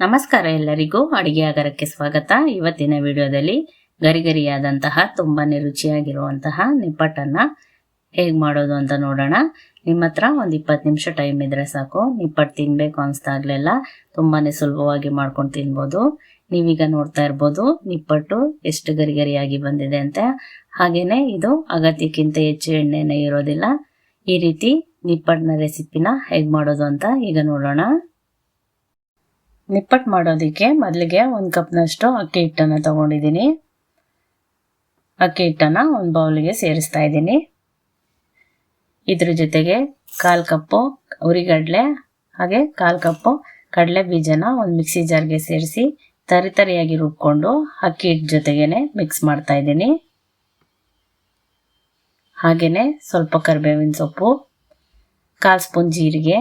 ನಮಸ್ಕಾರ ಎಲ್ಲರಿಗೂ, ಅಡುಗೆ ಆಗರಕ್ಕೆ ಸ್ವಾಗತ. ಇವತ್ತಿನ ವಿಡಿಯೋದಲ್ಲಿ ಗರಿಗರಿಯಾದಂತಹ, ತುಂಬಾನೇ ರುಚಿಯಾಗಿರುವಂತಹ ನಿಪ್ಪಟ್ಟನ್ನ ಹೇಗೆ ಮಾಡೋದು ಅಂತ ನೋಡೋಣ. ನಿಮ್ಮ ಹತ್ರ ಒಂದು ಇಪ್ಪತ್ತು ನಿಮಿಷ ಟೈಮ್ ಇದ್ರೆ ಸಾಕು. ನಿಪ್ಪಟ್ಟು ತಿನ್ಬೇಕು ಅನ್ಸ್ದಾಗ್ಲೆಲ್ಲ ತುಂಬಾನೇ ಸುಲಭವಾಗಿ ಮಾಡ್ಕೊಂಡು ತಿನ್ಬೋದು. ನೀವೀಗ ನೋಡ್ತಾ ಇರ್ಬೋದು, ನಿಪ್ಪಟ್ಟು ಎಷ್ಟು ಗರಿಗರಿಯಾಗಿ ಬಂದಿದೆ ಅಂತ. ಹಾಗೇನೆ ಇದು ಅಗತ್ಯಕ್ಕಿಂತ ಹೆಚ್ಚು ಎಣ್ಣೆನೇ ಇರೋದಿಲ್ಲ. ಈ ರೀತಿ ನಿಪ್ಪಟ್ಟಿನ ರೆಸಿಪಿನ ಹೇಗೆ ಮಾಡೋದು ಅಂತ ಈಗ ನೋಡೋಣ. ನಿಪ್ಪಟ್ಟು ಮಾಡೋದಕ್ಕೆ ಮೊದಲಿಗೆ ಒಂದು ಕಪ್ನಷ್ಟು ಅಕ್ಕಿ ಹಿಟ್ಟನ್ನು ತಗೊಂಡಿದ್ದೀನಿ. ಅಕ್ಕಿ ಹಿಟ್ಟನ್ನು ಒಂದು ಬೌಲಿಗೆ ಸೇರಿಸ್ತಾ ಇದ್ದೀನಿ. ಇದ್ರ ಜೊತೆಗೆ ಕಾಲು ಕಪ್ಪು ಉರಿಗಡಲೆ ಹಾಗೆ ಕಾಲು ಕಪ್ಪು ಕಡಲೆ ಬೀಜನ ಒಂದು ಮಿಕ್ಸಿ ಜಾರ್ಗೆ ಸೇರಿಸಿ ತರಿ ತರಿಯಾಗಿ ರುಬ್ಕೊಂಡು ಅಕ್ಕಿ ಹಿಟ್ಟು ಜೊತೆಗೇನೆ ಮಿಕ್ಸ್ ಮಾಡ್ತಾ ಇದ್ದೀನಿ. ಹಾಗೆಯೇ ಸ್ವಲ್ಪ ಕರಿಬೇವಿನ ಸೊಪ್ಪು, ಕಾಲು ಸ್ಪೂನ್ ಜೀರಿಗೆ,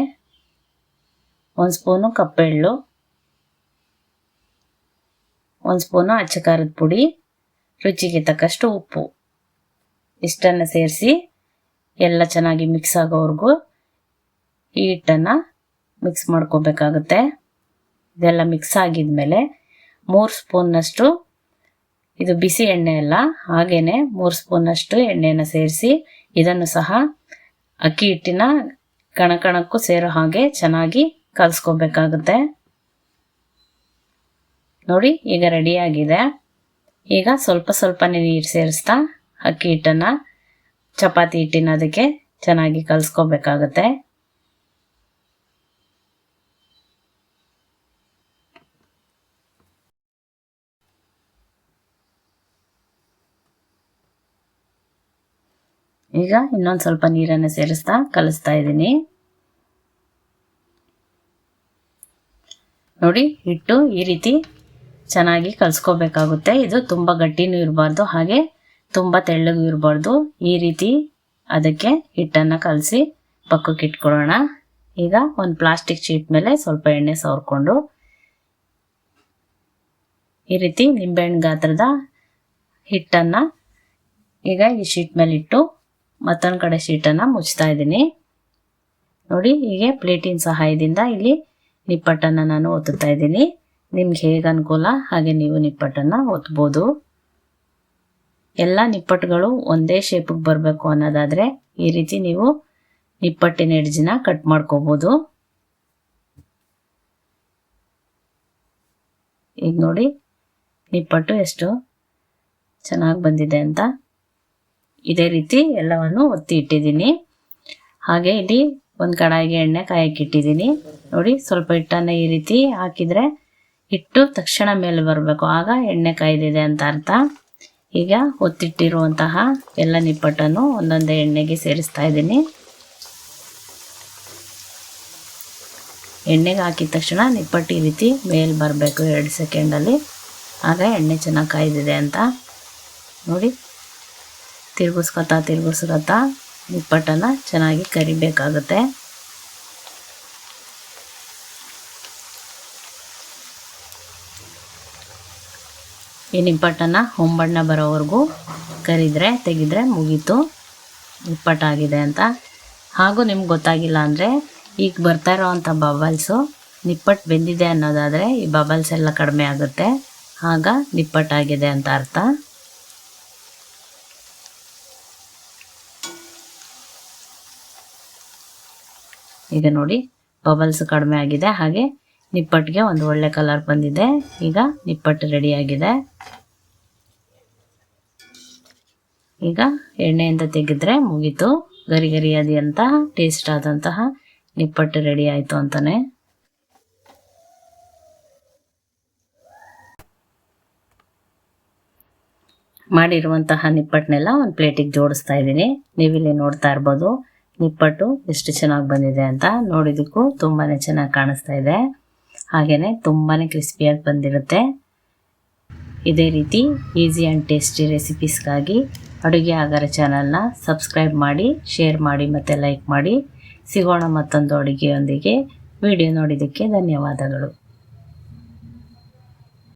ಒಂದು ಸ್ಪೂನು ಕಪ್ಪೆಳ್ಳು ಒಂದು ಸ್ಪೂನು ಅಚ್ಚ ಖಾರದ ಪುಡಿ, ರುಚಿಗೆ ತಕ್ಕಷ್ಟು ಉಪ್ಪು. ಇಷ್ಟನ್ನು ಸೇರಿಸಿ ಎಲ್ಲ ಚೆನ್ನಾಗಿ ಮಿಕ್ಸ್ ಆಗೋವರೆಗೂ ಈ ಹಿಟ್ಟನ್ನು ಮಿಕ್ಸ್ ಮಾಡ್ಕೋಬೇಕಾಗುತ್ತೆ. ಇದೆಲ್ಲ ಮಿಕ್ಸ್ ಆಗಿದ್ಮೇಲೆ ಮೂರು ಸ್ಪೂನ್ನಷ್ಟು ಇದು ಬಿಸಿ ಎಣ್ಣೆ ಅಲ್ಲ ಹಾಗೇ ಮೂರು ಸ್ಪೂನ್ನಷ್ಟು ಎಣ್ಣೆಯನ್ನು ಸೇರಿಸಿ ಇದನ್ನು ಸಹ ಅಕ್ಕಿ ಹಿಟ್ಟಿನ ಕಣಕಣಕ್ಕೂ ಸೇರೋ ಹಾಗೆ ಚೆನ್ನಾಗಿ ಕಲಿಸ್ಕೋಬೇಕಾಗುತ್ತೆ. ನೋಡಿ, ಈಗ ರೆಡಿ ಆಗಿದೆ. ಈಗ ಸ್ವಲ್ಪ ಸ್ವಲ್ಪನೇ ನೀರು ಸೇರಿಸ್ತಾ, ಅಕ್ಕಿ ಹಿಟ್ಟನ್ನು, ಚಪಾತಿ ಹಿಟ್ಟಿನ ಅದಕ್ಕೆ ಚೆನ್ನಾಗಿ ಕಲಿಸ್ಕೋಬೇಕಾಗತ್ತೆ. ಈಗ ಇನ್ನೊಂದು ಸ್ವಲ್ಪ ನೀರನ್ನು ಸೇರಿಸ್ತಾ ಕಲಿಸ್ತಾ ಇದ್ದೀನಿ. ನೋಡಿ, ಹಿಟ್ಟು ಈ ರೀತಿ ಚೆನ್ನಾಗಿ ಕಲಿಸ್ಕೋಬೇಕಾಗುತ್ತೆ. ಇದು ತುಂಬ ಗಟ್ಟಿನೂ ಇರಬಾರ್ದು, ಹಾಗೆ ತುಂಬ ತೆಳ್ಳಗೂ ಇರಬಾರ್ದು. ಈ ರೀತಿ ಅದಕ್ಕೆ ಹಿಟ್ಟನ್ನು ಕಲಸಿ ಪಕ್ಕಕ್ಕೆ ಇಟ್ಕೊಳ್ಳೋಣ. ಈಗ ಒಂದು ಪ್ಲಾಸ್ಟಿಕ್ ಶೀಟ್ ಮೇಲೆ ಸ್ವಲ್ಪ ಎಣ್ಣೆ ಸವರ್ಕೊಂಡು ಈ ರೀತಿ ನಿಂಬೆಹಣ್ಣು ಗಾತ್ರದ ಹಿಟ್ಟನ್ನು ಈಗ ಈ ಶೀಟ್ ಮೇಲೆ ಇಟ್ಟು ಮತ್ತೊಂದು ಕಡೆ ಶೀಟನ್ನು ಮುಚ್ತಾ ಇದ್ದೀನಿ. ನೋಡಿ, ಹೀಗೆ ಪ್ಲೇಟಿನ ಸಹಾಯದಿಂದ ಇಲ್ಲಿ ನಿಪ್ಪಟ್ಟನ್ನು ನಾನು ಒತ್ತುತ್ತಾ ಇದ್ದೀನಿ. ನಿಮ್ಗೆ ಹೇಗೆ ಅನುಕೂಲ? ಹಾಗೆ ನೀವು ನಿಪ್ಪಟ್ಟನ್ನು ಒತ್ಬೋದು. ಎಲ್ಲ ನಿಪ್ಪಟ್ಟುಗಳು ಒಂದೇ ಶೇಪಿಗೆ ಬರಬೇಕು ಅನ್ನೋದಾದರೆ ಈ ರೀತಿ ನೀವು ನಿಪ್ಪಟ್ಟಿನ ಎಡ್ಜಿನ ಕಟ್ ಮಾಡ್ಕೋಬೋದು. ಈಗ ನೋಡಿ, ನಿಪ್ಪಟ್ಟು ಎಷ್ಟು ಚೆನ್ನಾಗಿ ಬಂದಿದೆ ಅಂತ. ಇದೇ ರೀತಿ ಎಲ್ಲವನ್ನು ಒತ್ತಿ ಇಟ್ಟಿದ್ದೀನಿ. ಹಾಗೆ ಇಲ್ಲಿ ಒಂದು ಕಡಾಯಿಗೆ ಎಣ್ಣೆ ಕಾಯಕ್ಕೆ ಇಟ್ಟಿದ್ದೀನಿ. ನೋಡಿ, ಸ್ವಲ್ಪ ಹಿಟ್ಟನ್ನು ಈ ರೀತಿ ಹಾಕಿದರೆ ಹಿಟ್ಟು ತಕ್ಷಣ ಮೇಲೆ ಬರಬೇಕು. ಆಗ ಎಣ್ಣೆ ಕಾಯ್ದಿದೆ ಅಂತ ಅರ್ಥ. ಈಗ ಒತ್ತಿಟ್ಟಿರುವಂತಹ ಎಲ್ಲ ನಿಪ್ಪಟ್ಟನ್ನು ಒಂದೊಂದೇ ಎಣ್ಣೆಗೆ ಸೇರಿಸ್ತಾ ಇದ್ದೀನಿ. ಎಣ್ಣೆಗೆ ಹಾಕಿದ ತಕ್ಷಣ ನಿಪ್ಪಟ್ಟು ಈ ರೀತಿ ಮೇಲೆ ಬರಬೇಕು ಎರಡು ಸೆಕೆಂಡಲ್ಲಿ. ಆಗ ಎಣ್ಣೆ ಚೆನ್ನಾಗಿ ಕಾಯ್ದಿದೆ ಅಂತ. ನೋಡಿ, ತಿರುಗಿಸ್ಕೊತಾ ತಿರುಗಿಸ್ಕೊತಾ ನಿಪ್ಪಟ್ಟನ್ನು ಚೆನ್ನಾಗಿ ಕರಿಬೇಕಾಗುತ್ತೆ. ಈ ನಿಪ್ಪಟ್ಟನ್ನು ಹೊಂಬಣ್ಣ ಬರೋವರೆಗೂ ಕರಿದ್ರೆ, ತೆಗೆದ್ರೆ ಮುಗೀತು. ನಿಪ್ಪಟ್ಟಾಗಿದೆ ಅಂತ. ಹಾಗೂ ನಿಮ್ಗೆ ಗೊತ್ತಾಗಿಲ್ಲ ಅಂದರೆ ಈಗ ಬರ್ತಾ ಇರೋವಂಥ ಬಬಲ್ಸು ನಿಪ್ಪಟ್ಟು ಬೆಂದಿದೆ ಅನ್ನೋದಾದರೆ ಈ ಬಬಲ್ಸ್ ಎಲ್ಲ ಕಡಿಮೆ ಆಗುತ್ತೆ. ಆಗ ನಿಪ್ಪಟ್ಟಾಗಿದೆ ಅಂತ ಅರ್ಥ. ಈಗ ನೋಡಿ ಬಬಲ್ಸ್ ಕಡಿಮೆ ಆಗಿದೆ. ಹಾಗೆ ನಿಪ್ಪಟ್ಟಿಗೆ ಒಂದು ಒಳ್ಳೆ ಕಲರ್ ಬಂದಿದೆ. ಈಗ ನಿಪ್ಪಟ್ಟು ರೆಡಿಯಾಗಿದೆ ಈಗ ಎಣ್ಣೆಯಿಂದ ತೆಗೆದ್ರೆ ಮುಗೀತು. ಗರಿ ಗರಿಯಾದಂತಹ ಟೇಸ್ಟ್ ಆದಂತಹ ನಿಪ್ಪಟ್ಟು ರೆಡಿ ಆಯಿತು ಅಂತಾನೆ. ಮಾಡಿರುವಂತಹ ನಿಪ್ಪಟ್ಟನ್ನೆಲ್ಲ ಒಂದು ಪ್ಲೇಟಿಗೆ ಜೋಡಿಸ್ತಾ ಇದ್ದೀನಿ. ನೀವಿಲ್ಲಿ ನೋಡ್ತಾ ಇರ್ಬೋದು ನಿಪ್ಪಟ್ಟು ಎಷ್ಟು ಚೆನ್ನಾಗಿ ಬಂದಿದೆ ಅಂತ. ನೋಡಿದಕ್ಕೂ ತುಂಬಾ ಚೆನ್ನಾಗಿ ಕಾಣಿಸ್ತಾ ಇದೆ. ಹಾಗೆಯೇ ತುಂಬಾ ಕ್ರಿಸ್ಪಿಯಾಗಿ ಬಂದಿರುತ್ತೆ. ಇದೇ ರೀತಿ ಈಸಿ ಆ್ಯಂಡ್ ಟೇಸ್ಟಿ ರೆಸಿಪೀಸ್ಗಾಗಿ ಅಡುಗೆ ಆಗರ ಚಾನಲ್ನ ಸಬ್ಸ್ಕ್ರೈಬ್ ಮಾಡಿ ಶೇರ್ ಮಾಡಿ ಮತ್ತು ಲೈಕ್ ಮಾಡಿ. ಸಿಗೋಣ ಮತ್ತೊಂದು ಅಡುಗೆಯೊಂದಿಗೆ. ವಿಡಿಯೋ ನೋಡಿದ್ದಕ್ಕೆ ಧನ್ಯವಾದಗಳು.